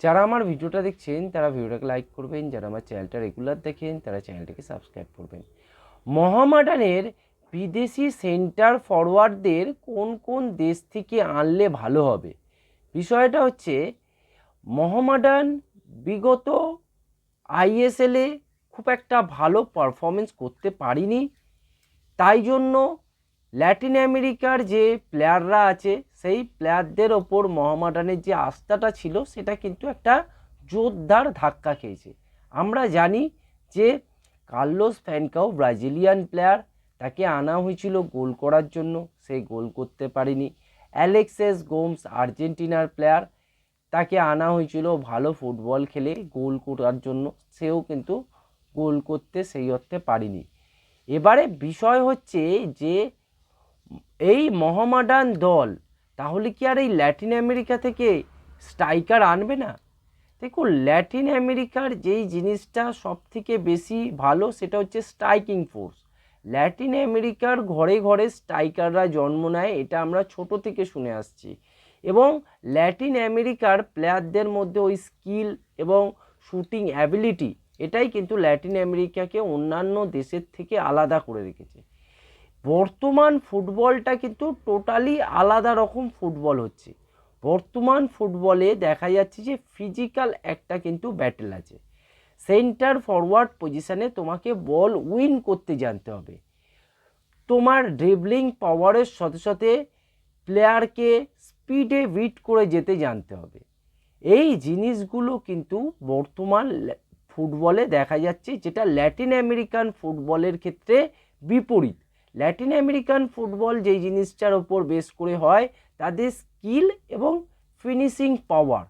যারা আমার ভিডিওটা দেখছেন, তারা ভিডিওটাকে লাইক করবেন, যারা আমার চ্যানেলটা রেগুলার দেখেন, তারা চ্যানেলটাকে সাবস্ক্রাইব করবেন। মহামাডানের বিদেশি সেন্টার ফরওয়ার্ডদের কোন কোন দেশ থেকে আনলে ভালো হবে? বিষয়টা হচ্ছে, মহামাডান বিগত আইএসএলে খুব একটা ভালো পারফরমেন্স করতে পারিনি। তাই জন্য ল্যাটিন আমেরিকার যে প্লেয়াররা আছে, সেই প্লেয়ারদের ওপর মহামাডানের যে আস্থাটা ছিল, সেটা কিন্তু একটা জোরদার ধাক্কা খেয়েছে। আমরা জানি যে কার্লোস ফ্যানকাও ব্রাজিলিয়ান প্লেয়ার, তাকে আনা হয়েছিল গোল করার জন্য, সে গোল করতে পারেনি। অ্যালেক্সেস গোমস, আর্জেন্টিনার প্লেয়ার, তাকে আনা হয়েছিল ভালো ফুটবল খেলে গোল করার জন্য, সেও কিন্তু গোল করতে সেই অর্থে পারেনি। এবারে বিষয় হচ্ছে যে এই মহামাডান দল তাহলে কি আর এই ল্যাটিন আমেরিকা থেকে স্ট্রাইকার আনবে না? দেখুন ল্যাটিন আমেরিকার যেই জিনিসটা সব থেকে বেশি ভালো সেটা হচ্ছে স্ট্রাইকিং ফোর্স। ল্যাটিন আমেরিকার ঘরে ঘরে স্ট্রাইকাররা জন্ম নেয়, এটা আমরা ছোট থেকে শুনে আসছি। এবং ল্যাটিন আমেরিকার প্লেয়ারদের মধ্যে ওই স্কিল এবং শুটিং অ্যাবিলিটি, এটাই কিন্তু ল্যাটিন আমেরিকাকে অন্যান্য দেশের থেকে আলাদা করে রেখেছে। বর্তমান ফুটবলটা কিন্তু টোটালি আলাদা রকম ফুটবল হচ্ছে। বর্তমান ফুটবলে দেখা যাচ্ছে যে ফিজিক্যাল একটা কিন্তু ব্যাটেল আছে। সেন্টার ফরওয়ার্ড পজিশানে তোমাকে বল উইন করতে জানতে হবে। তোমার ড্রিবলিং পাওয়ারের সাথে সাথে প্লেয়ারকে স্পিডে বিট করে যেতে জানতে হবে। এই জিনিসগুলো কিন্তু বর্তমান ফুটবলে দেখা যাচ্ছে যেটা ল্যাটিন আমেরিকান ফুটবলের ক্ষেত্রে বিপরীত। ল্যাটিন আমেরিকান ফুটবল যেই জিনিসটার ওপর বেস করে হয়, তাদের স্কিল এবং ফিনিশিং পাওয়ার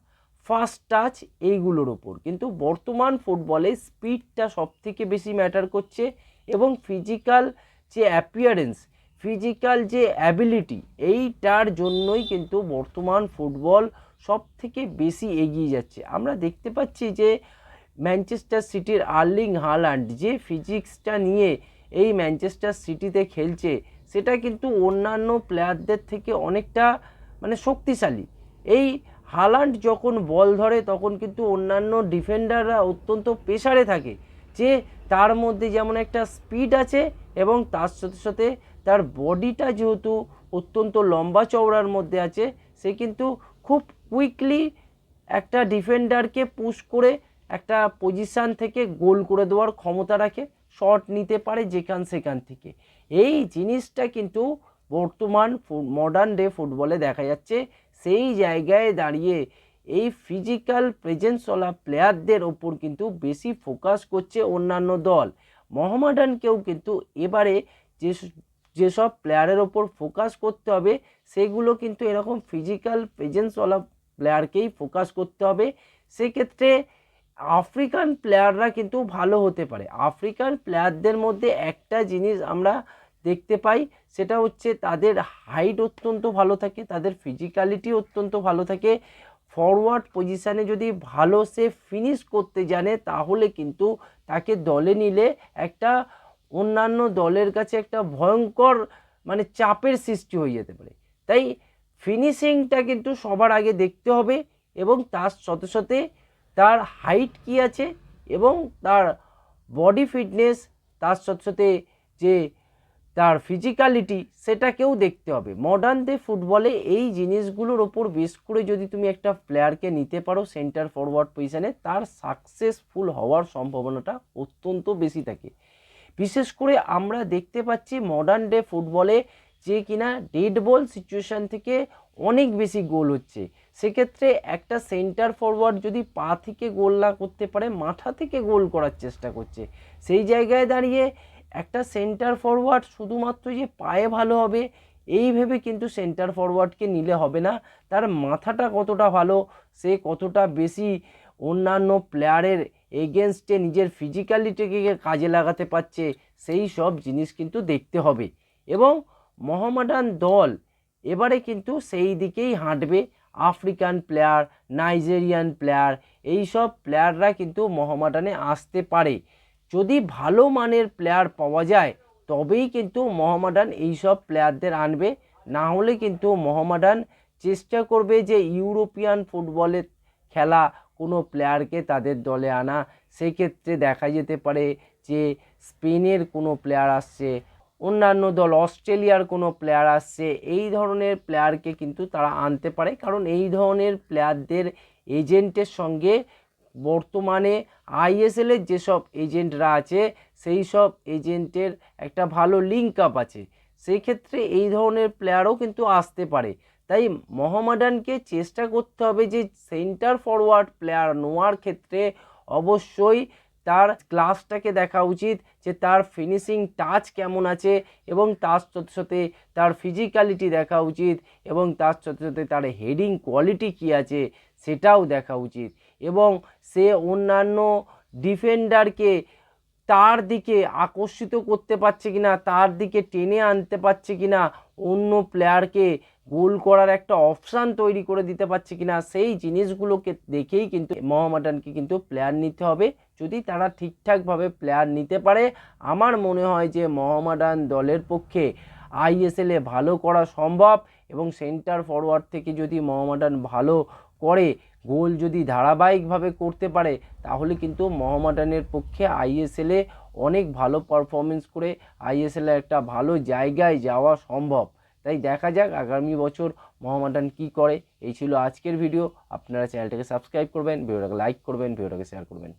ফার্স্ট টাচ এইগুলোর ওপর। কিন্তু বর্তমান ফুটবলে স্পিডটা সব থেকে বেশি ম্যাটার করছে এবং ফিজিক্যাল যে অ্যাপিয়ারেন্স ফিজিক্যাল যে অ্যাবিলিটি এইটার জন্যই কিন্তু বর্তমান ফুটবল সব থেকে বেশি এগিয়ে যাচ্ছে। আমরা দেখতে পাচ্ছি যে ম্যানচেস্টার সিটির আর্লিং হালান্ড যে ফিজিক্সটা নিয়ে এই ম্যানচেস্টার সিটিতে খেলছে, সেটা কিন্তু অন্যান্য প্লেয়ারদের থেকে অনেকটা মানে শক্তিশালী। এই হালান্ড যখন বল ধরে, তখন কিন্তু অন্যান্য ডিফেন্ডাররা অত্যন্ত প্রেসারে থাকে, যে তার মধ্যে যেমন একটা স্পিড আছে এবং তার সাথে সাথে তার বডিটা যেহেতু অত্যন্ত লম্বা চওড়ার মধ্যে আছে, সে কিন্তু খুব কুইকলি একটা ডিফেন্ডারকে পুশ করে একটা পজিশান থেকে গোল করে দেওয়ার ক্ষমতা রাখে। শট নিতে পারে যেখান সেখান থেকে। এই জিনিসটা কিন্তু বর্তমান মডার্ন ডে ফুটবলে দেখা যাচ্ছে। সেই জায়গায় দাঁড়িয়ে এই ফিজিক্যাল প্রেজেন্সওয়ালা প্লেয়ারদের ওপর কিন্তু বেশি ফোকাস করছে অন্যান্য দল। মোহামেডানকেও কিন্তু এবারে যে যেসব প্লেয়ারের ওপর ফোকাস করতে হবে, সেগুলো কিন্তু এরকম ফিজিক্যাল প্রেজেন্সওয়ালা প্লেয়ারকেই ফোকাস করতে হবে। সেক্ষেত্রে আফ্রিকান প্লেয়াররা কিন্তু ভালো হতে পারে। আফ্রিকান প্লেয়ারদের মধ্যে একটা জিনিস আমরা দেখতে পাই, সেটা হচ্ছে তাদের হাইট অত্যন্ত ভালো থাকে, তাদের ফিজিক্যালিটি অত্যন্ত ভালো থাকে। ফরওয়ার্ড পজিশানে যদি ভালো সে ফিনিশ করতে জানে, তাহলে কিন্তু তাকে দলে নিলে একটা অন্যান্য দলের কাছে একটা ভয়ঙ্কর মানে চাপের সৃষ্টি হয়ে যেতে পারে। তাই ফিনিশিংটা কিন্তু সবার আগে দেখতে হবে এবং তার সাথে সাথে তার হাইট কি আছে এবং তার বডি ফিটনেস তার সাথে সাথে যে তার ফিজিক্যালিটি সেটাকেও দেখতে হবে। মডার্ন ডে ফুটবলে এই জিনিসগুলোর ওপর বেস করে যদি তুমি একটা প্লেয়ারকে নিতে পারো সেন্টার ফরওয়ার্ড পজিশানে তার সাকসেসফুল হওয়ার সম্ভাবনাটা অত্যন্ত বেশি থাকে। বিশেষ করে আমরা দেখতে পাচ্ছি মডার্ন ডে ফুটবলে যে কিনা ডেড বল সিচুয়েশান থেকে অনেক বেশি গোল হচ্ছে। সেক্ষেত্রে একটা সেন্টার ফরওয়ার্ড যদি পা থেকে গোল না করতে পারে, মাথা থেকে গোল করার চেষ্টা করছে। সেই জায়গায় দাঁড়িয়ে একটা সেন্টার ফরওয়ার্ড শুধুমাত্র যে পায়ে ভালো হবে, এই ভেবে কিন্তু সেন্টার ফরওয়ার্ডকে নিলে হবে না। তার মাথাটা কতটা ভালো, সে কতটা বেশি অন্যান্য প্লেয়ারের এগেনস্টে নিজের ফিজিক্যালিটিকে কাজে লাগাতে পারছে, সেই সব জিনিস কিন্তু দেখতে হবে। এবং মহামাডান দল এবারে কিন্তু সেই দিকেই হাঁটবে আফ্রিকান প্লেয়ার, নাইজেরিয়ান প্লেয়ার এই সব প্লেয়াররা কিন্তু মহামাডানে আসতে পারে। যদি ভালো মানের প্লেয়ার পাওয়া যায়, তবেই কিন্তু মহামাডান এই সব প্লেয়ারদের আনবে। না হলে কিন্তু মহামাডান চেষ্টা করবে যে ইউরোপিয়ান ফুটবলে খেলা কোনো প্লেয়ারকে তাদের দলে আনা। সেক্ষেত্রে দেখা যেতে পারে যে স্পেনের কোনো প্লেয়ার আসছে অন্যান্য দল, অস্ট্রেলিয়ার কোনো প্লেয়ার আসছে, এই ধরনের প্লেয়ারকে কিন্তু তারা আনতে পারে। কারণ এই ধরনের প্লেয়ারদের এজেন্টের সঙ্গে বর্তমানে আইএসএলের যেসব এজেন্টরা আছে, সেই সব এজেন্টের একটা ভালো লিঙ্ক আপ আছে। সেই ক্ষেত্রে এই ধরনের প্লেয়ারও কিন্তু আসতে পারে। তাই মোহামেডানকে চেষ্টা করতে হবে যে সেন্টার ফরওয়ার্ড প্লেয়ার নেওয়ার ক্ষেত্রে অবশ্যই তার ক্লাসটাকে দেখা উচিত যে তার ফিনিশিং টাচ কেমন আছে এবং তার সাথে সাথে তার ফিজিক্যালিটি দেখা উচিত এবং তার সাথে সাথে তার হেডিং কোয়ালিটি কী আছে সেটাও দেখা উচিত। এবং সে অন্যান্য ডিফেন্ডারকে তার দিকে আকর্ষিত করতে পারছে কিনা, তার দিকে টেনে আনতে পারছে কিনা, অন্য প্লেয়ারকে গোল করার একটা অপশান তৈরি করে দিতে পারছে কিনা, সেই জিনিসগুলোকে দেখেই কিন্তু মোহামেডানকে কিন্তু প্লেয়ার নিতে হবে। যদি তারা ঠিকঠাকভাবে প্লেয়ার নিতে পারে, আমার মনে হয় যে মোহামেডান দলের পক্ষে আইএসএলে ভালো করা সম্ভব এবং সেন্টার ফরওয়ার্ড থেকে যদি মোহামেডান ভালো করে গোল যদি ধারাবাহিকভাবে করতে পারে, তাহলে কিন্তু মোহামেডানের পক্ষে আইএসএলে অনেক ভালো পারফরমেন্স করে আইএসএলে একটা ভালো জায়গায় যাওয়া সম্ভব। তাই দেখা যাক আগামী বছর মোহামেডান কী করে। এই ছিল আজকের ভিডিও আপনারা চ্যানেলটাকে সাবস্ক্রাইব করবেন ভিডিওটাকে লাইক করবেন ভিডিওটাকে শেয়ার করবেন।